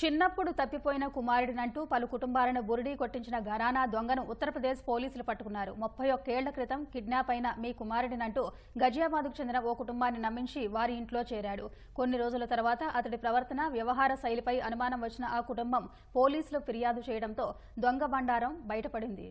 చిన్నప్పుడు తప్పిపోయిన కుమారుడినంటూ పలు కుటుంబాలను బురడీ కొట్టించిన ఘరానా దొంగను ఉత్తరప్రదేశ్ పోలీసులు పట్టుకున్నారు. ముప్పై ఒక్కేళ్ళ క్రితం కిడ్నాప్ అయిన మీ కుమారుడినంటూ గజియాబాద్కు చెందిన ఓ కుటుంబాన్ని నమ్మించి వారి ఇంట్లో చేరాడు. కొన్ని రోజుల తర్వాత అతడి ప్రవర్తన వ్యవహార శైలిపై అనుమానం వచ్చిన ఆ కుటుంబం పోలీసులు ఫిర్యాదు చేయడంతో దొంగ బండారం బయటపడింది.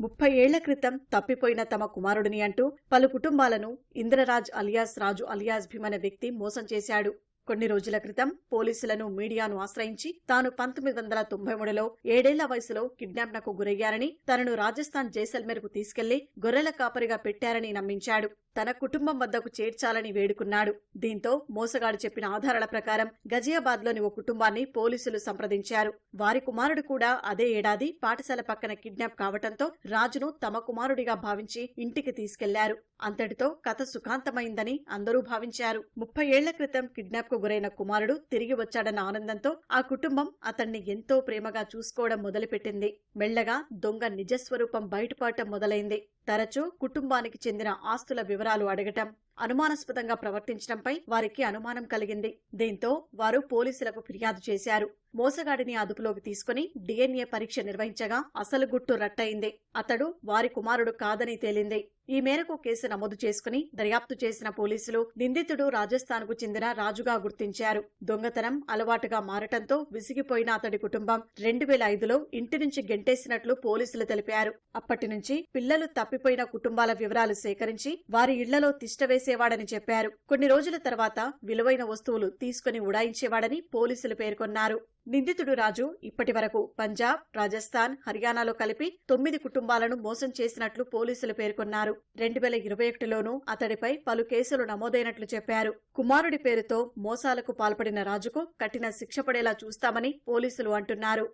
ముప్పై ఏళ్ళ క్రితం తప్పిపోయిన తమ కుమారుడిని అంటూ పలు కుటుంబాలను ఇంద్రరాజ్ అలియాస్ రాజు అలియాస్ భీమ్ అనే వ్యక్తి మోసం చేశాడు. కొన్ని రోజుల క్రితం పోలీసులను మీడియాను ఆశ్రయించి తాను పంతొమ్మిది వందల తొంభై మూడులో ఏడేళ్ళ వయసులో కిడ్నాప్నకు గురయ్యారని తనను రాజస్థాన్ జైసల్మేర్కు తీసుకెళ్ళి గొర్రెల కాపరిగా పెట్టారని నమ్మించాడు. తన కుటుంబం వద్దకు చేర్చాలని వేడుకున్నాడు. దీంతో మోసగాడు చెప్పిన ఆధారాల ప్రకారం గజియాబాద్లోని ఓ కుటుంబాన్ని పోలీసులు సంప్రదించారు. వారి కుమారుడు కూడా అదే ఏడాది పాఠశాల పక్కన కిడ్నాప్ కావటంతో రాజును తమ కుమారుడిగా భావించి ఇంటికి తీసుకెళ్ళారు. అంతటితో కథ సుఖాంతమైందని అందరూ భావించారు. ముప్పై ఏళ్ళ క్రితం కిడ్నాప్కు గురైన కుమారుడు తిరిగి వచ్చాడన్న ఆనందంతో ఆ కుటుంబం అతన్ని ఎంతో ప్రేమగా చూసుకోవడం మొదలుపెట్టింది. మెల్లగా దొంగ నిజస్వరూపం బయటపడటం మొదలైంది. తరచూ కుటుంబానికి చెందిన ఆస్తుల వివరాలు అడగటం అనుమానాస్పదంగా ప్రవర్తించడంపై వారికి అనుమానం కలిగింది. దీంతో వారు పోలీసులకు ఫిర్యాదు చేశారు. మోసగాడిని అదుపులోకి తీసుకుని డిఎన్ఏ పరీక్ష నిర్వహించగా అసలు గుట్టు రట్టయింది. అతడు వారి కుమారుడు కాదని తేలింది. ఈ మేరకు కేసు నమోదు చేసుకుని దర్యాప్తు చేసిన పోలీసులు నిందితుడు రాజస్థాన్కు చెందిన రాజుగా గుర్తించారు. దొంగతనం అలవాటుగా మారటంతో విసిగిపోయిన అతడి కుటుంబం రెండు వేల ఐదులో ఇంటి నుంచి గెంటేసినట్లు పోలీసులు తెలిపారు. అప్పటి నుంచి పిల్లలు తప్పిపోయిన కుటుంబాల వివరాలు సేకరించి వారి ఇళ్ళలో తిష్టవేసి చేసేవాడని చెప్పారు. కొన్ని రోజుల తర్వాత విలువైన వస్తువులు తీసుకుని ఉడాయించేవాడని పోలీసులు పేర్కొన్నారు. నిందితుడు రాజు ఇప్పటి వరకు పంజాబ్ రాజస్థాన్ హర్యానాలో కలిపి తొమ్మిది కుటుంబాలను మోసం చేసినట్లు పోలీసులు పేర్కొన్నారు. రెండు వేల ఇరవై ఒకటిలోనూ అతడిపై పలు కేసులు నమోదైనట్లు చెప్పారు. కుమారుడి పేరుతో మోసాలకు పాల్పడిన రాజుకు కఠిన శిక్ష పడేలా చూస్తామని పోలీసులు అంటున్నారు.